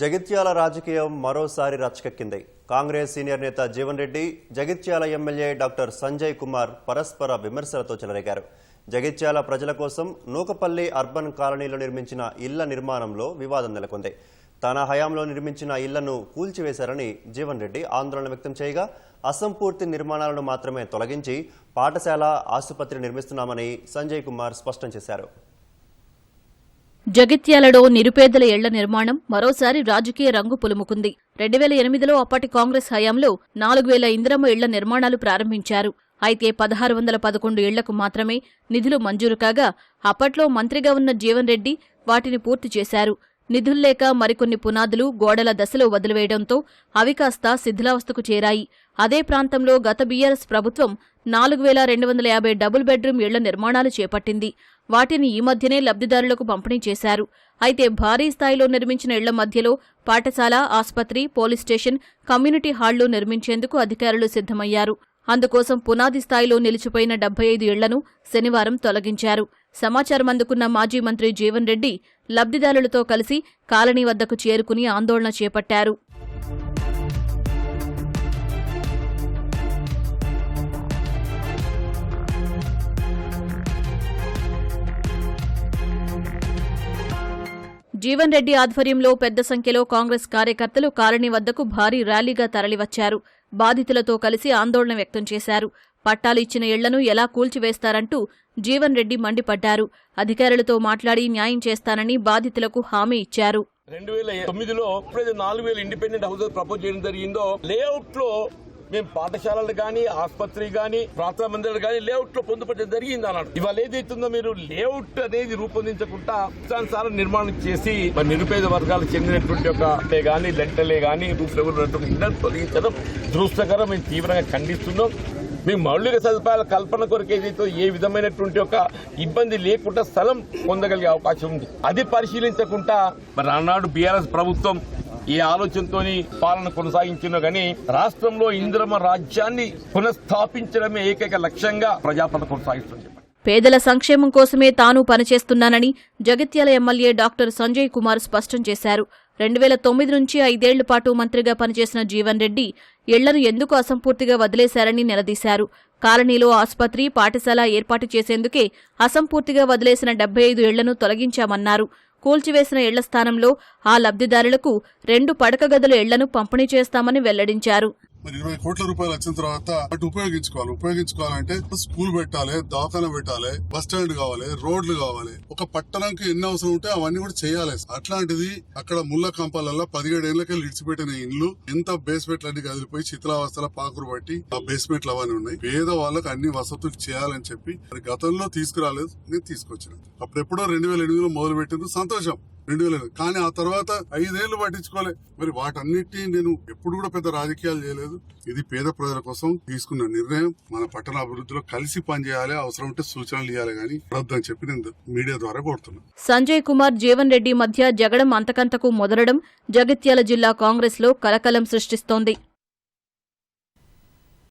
జగిత్యాల రాజకీయం మరోసారి రచ్చకెక్కింది. కాంగ్రెస్ సీనియర్ నేత జీవన్ రెడ్డి జగిత్యాల ఎమ్మెల్యే డాక్టర్ సంజయ్ కుమార్ పరస్పర విమర్శలతో చెలరేగారు. జగిత్యాల ప్రజల కోసం నూకపల్లి అర్బన్ కాలనీలో నిర్మించిన ఇళ్ళ నిర్మాణంలో వివాదం నెలకొంది. తన హయాంలో నిర్మించిన ఇళ్ళను కూల్చివేశారని జీవన్ రెడ్డి ఆందోళన వ్యక్తం చేయగా అసంపూర్తి నిర్మాణాలను మాత్రమే తొలగించి పాఠశాల ఆసుపత్రి నిర్మిస్తున్నామని సంజయ్ కుమార్ స్పష్టం చేశారు. జగిత్యాలలో నిరుపేదల ఇళ్ళ నిర్మాణం మరోసారి రాజకీయ రంగు పులుముకుంది. రెండు వేల ఎనిమిదిలో అప్పటి కాంగ్రెస్ హయాంలో నాలుగు వేల ఇందిరమ్మ ఇళ్ళ నిర్మాణాలు ప్రారంభించారు. అయితే పదహారు వందల పదకొండు ఇళ్ళకు మాత్రమే నిధులు మంజూరు కాగా అప్పట్లో మంత్రిగా ఉన్న జీవన్ రెడ్డి వాటిని పూర్తి చేశారు. నిధుల్లేక మరికొన్ని పునాదులు గోడల దశలో వదిలివేయడంతో అవి కాస్త శిథిలావస్థకు చేరాయి. అదే ప్రాంతంలో గత బీఆర్ఎస్ ప్రభుత్వం నాలుగు వేల రెండు వందల యాభై డబుల్ బెడ్రూమ్ ఇళ్ళ నిర్మాణాలు చేపట్టింది. వాటిని ఈ మధ్యనే లబ్ధిదారులకు పంపిణీ చేశారు. అయితే భారీ స్థాయిలో నిర్మించిన ఇళ్ళ మధ్యలో పాఠశాల ఆసుపత్రి పోలీస్ స్టేషన్ కమ్యూనిటీ హాళ్ళు నిర్మించేందుకు అధికారులు సిద్ధమయ్యారు. అందుకోసం పునాది స్థాయిలో నిలిచిపోయిన డెబ్బై ఐదు ఇళ్ళను శనివారం తొలగించారు. సమాచారం అందుకున్న మాజీ మంత్రి జీవన్ రెడ్డి లబ్ధిదారులతో కలిసి కాలనీ వద్దకు చేరుకుని ఆందోళన చేపట్టారు. జీవన్ రెడ్డి ఆధ్వర్యంలో పెద్ద సంఖ్యలో కాంగ్రెస్ కార్యకర్తలు కాలనీ వద్దకు భారీ ర్యాలీగా తరలివచ్చారు. బాధితులతో కలిసి ఆందోళన వ్యక్తం చేశారు. పట్టాలు ఇచ్చిన ఇళ్ళను ఎలా కూల్చివేస్తారంటూ జీవన్ రెడ్డి మండిపడ్డారు. అధికారులతో మాట్లాడి న్యాయం చేస్తానని బాధితులకు హామీ ఇచ్చారు. రెండు వేల తొమ్మిదిలో నాలుగు వేల ఇండిపెండెంట్ హౌసెస్ ప్రపోజ్ చేయడం జరిగిందో లేఅవుట్లో మేము పాఠశాలలు కానీ ఆసుపత్రి కానీ ప్రార్థనా మందిరాలు కానీ లేఅవుట్లో పొందుపరచడం జరిగింది అన్నాడు. ఇవాళ ఏదైతుందో మీరు లేఅవుట్ అనేది రూపొందించకుండా ఇష్టానుసారం నిర్మాణం చేసి మరి నిరుపేద వర్గాలకు చెందినటువంటి ఒక కానీ లెంటలే కానీ రూఫ్ లెవెల్ ఉన్నటువంటి ఇళ్ళను తొలగించడం దృష్టకరం మేము తీవ్రంగా ఖండిస్తున్నాం. మేము మౌలిక సదుపాయాల కల్పన కొరకు ఏదైతే ఏ విధమైనటువంటి ఒక ఇబ్బంది లేకుండా స్థలం పొందగలిగే అవకాశం ఉంది. అది పరిశీలించకుండా మరి ఆనాడు బీఆర్ఎస్ ప్రభుత్వం ఈ ఆలోచనతో పాలన కొనసాగించిన గాని రాష్ట్రంలో ఇంద్రమ రాజ్యాన్ని పునఃస్థాపించడమే ఏకైక లక్ష్యంగా ప్రజాపాలన కొనసాగిస్తుంది పేదల సంక్షేమం కోసమే తాను పనిచేస్తున్నానని జగిత్యాల ఎమ్మెల్యే డాక్టర్ సంజయ్ కుమార్ స్పష్టం చేశారు. రెండు వేల తొమ్మిది నుంచి ఐదేళ్ళ పాటు మంత్రిగా పనిచేసిన జీవన్ రెడ్డి ఇళ్ళను ఎందుకు అసంపూర్తిగా వదిలేశారని నిలదీశారు. కాలనీలో ఆసుపత్రి పాఠశాల ఏర్పాటు చేసేందుకే అసంపూర్తిగా వదిలేసిన డెబ్బై ఐదు ఇళ్ళను తొలగించామన్నారు. కూల్చివేసిన ఇళ్ళ స్థానంలో ఆ లబ్ధిదారులకు రెండు పడక గదుల ఇళ్ళను పంపిణీ చేస్తామని వెల్లడించారు. మరి ఇరవై కోట్ల రూపాయలు వచ్చిన తర్వాత అటు ఉపయోగించుకోవాలి. ఉపయోగించుకోవాలంటే స్కూల్ పెట్టాలి దవాఖాన పెట్టాలి బస్ స్టాండ్ కావాలి రోడ్లు కావాలి. ఒక పట్టణంకి ఎన్ని అవసరం ఉంటే అవన్నీ కూడా చేయాలి. అట్లాంటిది అక్కడ ముళ్ళ కంపాలల్లో పదిహేడు ఏళ్ళకెళ్ళి ఇడిచిపెట్టిన ఇండ్లు ఎంత బేస్మెంట్లు అన్ని కదిలిపోయి శిథిలావస్థల పాకురు పట్టి ఆ బేస్మెంట్లు అవన్నీ ఉన్నాయి. పేద వాళ్ళకి అన్ని వసతులు చేయాలని చెప్పి మరి గతంలో తీసుకురాలేదు నేను తీసుకొచ్చిన. అప్పుడెప్పుడో రెండు వేల ఎనిమిదిలో మొదలు పెట్టింది సంతోషం. రెండు వేల కానీ ఆ తర్వాత ఐదేళ్ళు పట్టించుకోలే. మరి వాటన్నిటిని నేను ఎప్పుడు కూడా పెద్ద రాజకీయాలు చేయలేదు. ఇది పేద ప్రజల కోసం తీసుకున్న నిర్ణయం. మన పట్టణ అభివృద్ధిలో కలిసి పనిచేయాలి. అవసరం ఉంటే సూచనలు ఇవ్వాలి కానీ వద్దని చెప్పి నేను మీడియా ద్వారా కోరుతున్నా. సంజయ్ కుమార్ జీవన్ రెడ్డి మధ్య జగడం అంతకంతకు మొదలడం జగిత్యాల జిల్లా కాంగ్రెస్లో కలకలం సృష్టిస్తోంది.